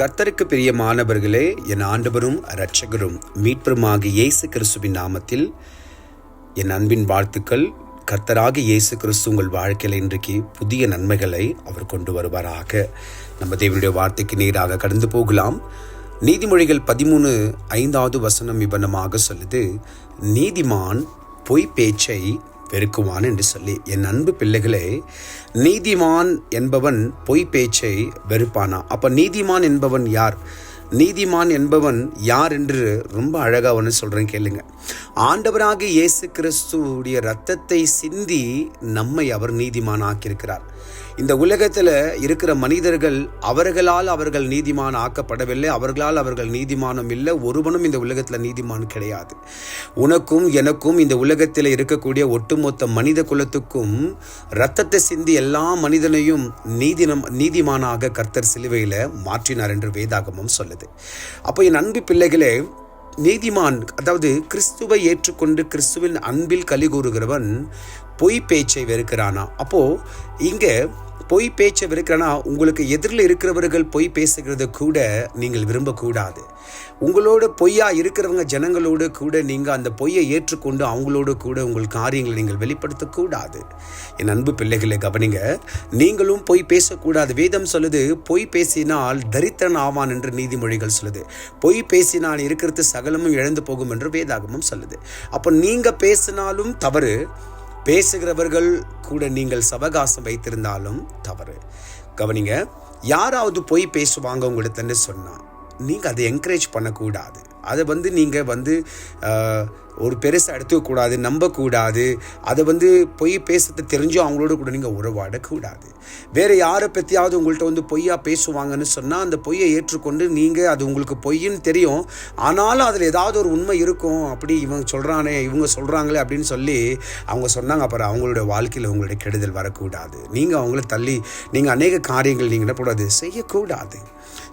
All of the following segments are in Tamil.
கர்த்தருக்கு பிரியமானவர்களே என் ஆண்டவரும் இரட்சகரும் மீட்பருமாகிய இயேசு கிறிஸ்துவின் நாமத்தில் என் அன்பின் வாழ்த்துக்கள். கர்த்தராக இயேசு கிறிஸ்து உங்கள் வாழ்க்கையில் இன்றைக்கு புதிய நன்மைகளை அவர் கொண்டு வருவாராக. நம்ம தேவனுடைய வார்த்தைக்கு நேராக கடந்து போகலாம். நீதிமொழிகள் பதிமூணு ஐந்தாவது வசனம் விபனமாக சொல்லுது நீதிமான் பொய் பேச்சை வெறுக்குவான் என்று சொல்லி என் அன்பு பிள்ளைகளே நீதிமான் என்பவன் பொய் பேச்சை வெறுப்பானா? அப்போ நீதிமான் என்பவன் யார்? நீதிமான் என்பவன் யார் என்று ரொம்ப அழகாக ஒன்று சொல்கிறேன் கேளுங்க. ஆண்டவராக இயேசு கிறிஸ்துவுடைய ரத்தத்தை சிந்தி நம்மை அவர் நீதிமான் ஆக்கியிருக்கிறார் இந்த உலகத்தில் இருக்கிற மனிதர்கள் அவர்களால் அவர்கள் நீதிமான் ஆக்கப்படவில்லை அவர்களால் அவர்கள் நீதிமானம் இல்லை ஒருவனும் இந்த உலகத்தில் நீதிமான் கிடையாது. உனக்கும் எனக்கும் இந்த உலகத்தில் இருக்கக்கூடிய ஒட்டுமொத்த மனித குலத்துக்கும் ரத்தத்தை சிந்தி எல்லா மனிதனையும் நீதினம் நீதிமானாக கர்த்தர் சிலுவையில் மாற்றினார் என்று வேதாகமம் சொல்லுது. அப்போ என் அன்பு பிள்ளைகளே நீதிமான் அதாவது கிறிஸ்துவை ஏற்றுக்கொண்டு கிறிஸ்துவின் அன்பில் கலி கூறுகிறவன் பொய் பேச்சை வெறுக்கிறானா? அப்போது இங்கே பொய் பேச்சை விருக்கிறனா உங்களுக்கு எதிரில் இருக்கிறவர்கள் பொய் பேசுகிறத கூட நீங்கள் விரும்பக்கூடாது. உங்களோட பொய்யா இருக்கிறவங்க ஜனங்களோடு கூட நீங்கள் அந்த பொய்யை ஏற்றுக்கொண்டு அவங்களோட கூட உங்கள் காரியங்களை நீங்கள் வெளிப்படுத்தக்கூடாது. என் அன்பு பிள்ளைகளை கவனிங்க. நீங்களும் பொய் பேசக்கூடாது. வேதம் சொல்லுது பொய் பேசினால் தரித்திரன் ஆவான் என்று நீதிமொழிகள் சொல்லுது. பொய் பேசினால் இருக்கிறது சகலமும் இழந்து போகும் என்று வேதாகமும் சொல்லுது. அப்போ நீங்கள் பேசினாலும் தவறு பேசுகிறவர்கள் கூட நீங்கள் சவகாசம் வைத்திருந்தாலும் தவறு. கவனிங்க யாராவது போய் பேசுவாங்க உங்கள்கிட்ட சொன்னால் நீங்கள் அதை என்கரேஜ் பண்ணக்கூடாது. அதை வந்து நீங்கள் வந்து ஒரு பெருசாக எடுத்துக்கக்கூடாது நம்பக்கூடாது. அதை வந்து பொய் பேசுறது தெரிஞ்சும் அவங்களோட கூட நீங்கள் உறவாடக்கூடாது. வேறு யாரை பற்றியாவது உங்கள்கிட்ட வந்து பொய்யா பேசுவாங்கன்னு சொன்னால் அந்த பொய்யை ஏற்றுக்கொண்டு நீங்கள் அது உங்களுக்கு பொய்ன்னு தெரியும். ஆனாலும் அதில் ஏதாவது ஒரு உண்மை இருக்கும். அப்படி இவங்க சொல்கிறானே இவங்க சொல்கிறாங்களே அப்படின்னு சொல்லி அவங்க சொன்னாங்க. அப்புறம் அவங்களோட வாழ்க்கையில் உங்களுடைய கெடுதல் வரக்கூடாது. நீங்கள் அவங்கள தள்ளி நீங்கள் அநேக காரியங்கள் நீங்கள் என்ன கூடாது செய்யக்கூடாது.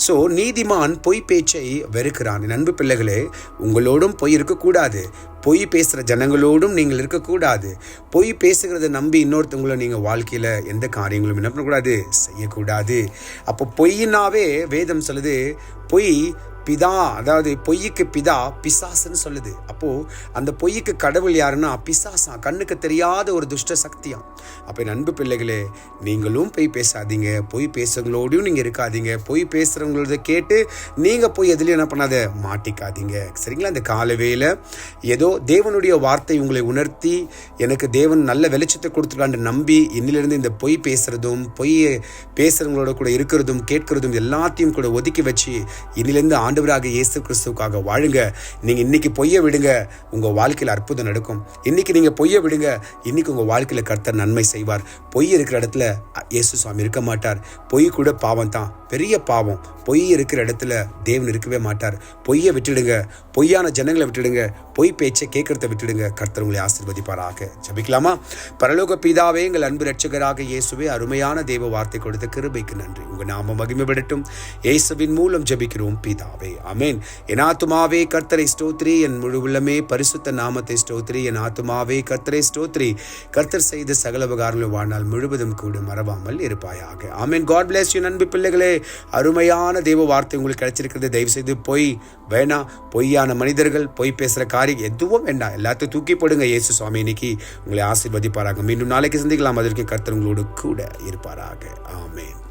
ஸோ நீதிமான் பொய் பேச்சை வெறுக்கிறான். நண்பு பிள்ளைகளே உங்களோடும் பொய் இருக்கக்கூடாது. பொய் பேசுகிற ஜனங்களோடும் நீங்கள் இருக்கக்கூடாது. பொய் பேசுகிறத நம்பி இன்னொருத்தவங்கள நீங்கள் வாழ்க்கையில் எந்த காரியங்களும் என்ன பண்ணக்கூடாது செய்யக்கூடாது. அப்போ பொய்னாவே வேதம் சொல்லுது பொய் பிதா அதாவது பொய்யுக்கு பிதா பிசாசுன்னு சொல்லுது. அப்போது அந்த பொய்யுக்கு கடவுள் யாருன்னா பிசாசா? கண்ணுக்கு தெரியாத ஒரு துஷ்ட சக்தியா அப்போ என் அன்பு பிள்ளைகளே நீங்களும் பொய் பேசாதீங்க. பொய் பேசுறவங்களோடையும் நீங்கள் இருக்காதீங்க. பொய் பேசுகிறவங்களத கேட்டு நீங்கள் போய் எதுலையும் என்ன பண்ணாத மாட்டிக்காதீங்க. சரிங்களா? இந்த காலவேல ஏதோ தேவனுடைய வார்த்தை உங்களை உணர்த்தி எனக்கு தேவன் நல்ல வெளிச்சத்தை கொடுத்துருக்கான்னு நம்பி இன்னிலிருந்து இந்த பொய் பேசுகிறதும் பொய் பேசுகிறவங்களோட கூட இருக்கிறதும் கேட்கிறதும் எல்லாத்தையும் கூட ஒதுக்கி வச்சு இன்னிலேருந்து ஆண்டு ஆண்டவராக இயேசு கிறிஸ்துவுக்காக வாழுங்க. நீங்கள் இன்னைக்கு பொய்ய விடுங்க உங்கள் வாழ்க்கையில் அற்புதம் நடக்கும். இன்னைக்கு நீங்கள் பொய்ய விடுங்க இன்னைக்கு உங்கள் வாழ்க்கையில் கர்த்தர் நன்மை செய்வார். பொய் இருக்கிற இடத்துல இயேசு சுவாமி இருக்க மாட்டார். பொய் கூட பாவம் தான் பெரிய பாவம். பொய் இருக்கிற இடத்துல தேவன் இருக்கவே மாட்டார். பொய்யை விட்டுடுங்க. பொய்யான ஜனங்களை விட்டுடுங்க. பொய் பேச்சை கேட்கறத விட்டுடுங்க. கர்த்தர் உங்களை ஆசிர்வதிப்பாராக. ஜபிக்கலாமா? பரலோக பிதாவே எங்கள் அன்பு ரட்சகராக இயேசுவே அருமையான தேவ வார்த்தை கொடுத்த கிருபைக்கு நன்றி. உங்கள் நாம மகிமைப்படட்டும். இயேசுவின் மூலம் ஜபிக்கிறோம் பிதாவே. அமேன் என் ஆத்துமாவே கர்த்தரை ஸ்தோத்ரி. என் முழு உள்ளமே பரிசுத்த நாமத்தை ஸ்தோத்ரி. என் ஆத்துமாவே கர்த்தரை ஸ்தோத்ரி. கர்த்தர் செய்த சகல உபகாரங்களும் வாழ்நாள் முழுவதும் கூட மறவாமல் இருப்பாயாக. ஆமேன். காட் பிளேஸ் யூ நண்பு பிள்ளைகளே. அருமையான தெய்வ வார்த்தை உங்களுக்கு கிடைச்சிருக்கிறது. தயவு செய்து பொய் வேணாம் பொய்யான மனிதர்கள் பொய் பேசுகிற காரியம் எதுவும் வேண்டாம். எல்லாத்தையும் தூக்கி போடுங்க. இயேசு சுவாமி இன்னைக்கு உங்களை ஆசீர்வதிப்பாராக. மீண்டும் நாளைக்கு சந்திக்கலாம். அதற்கு கர்த்தர் உங்களோடு கூட இருப்பாராக. ஆமேன்.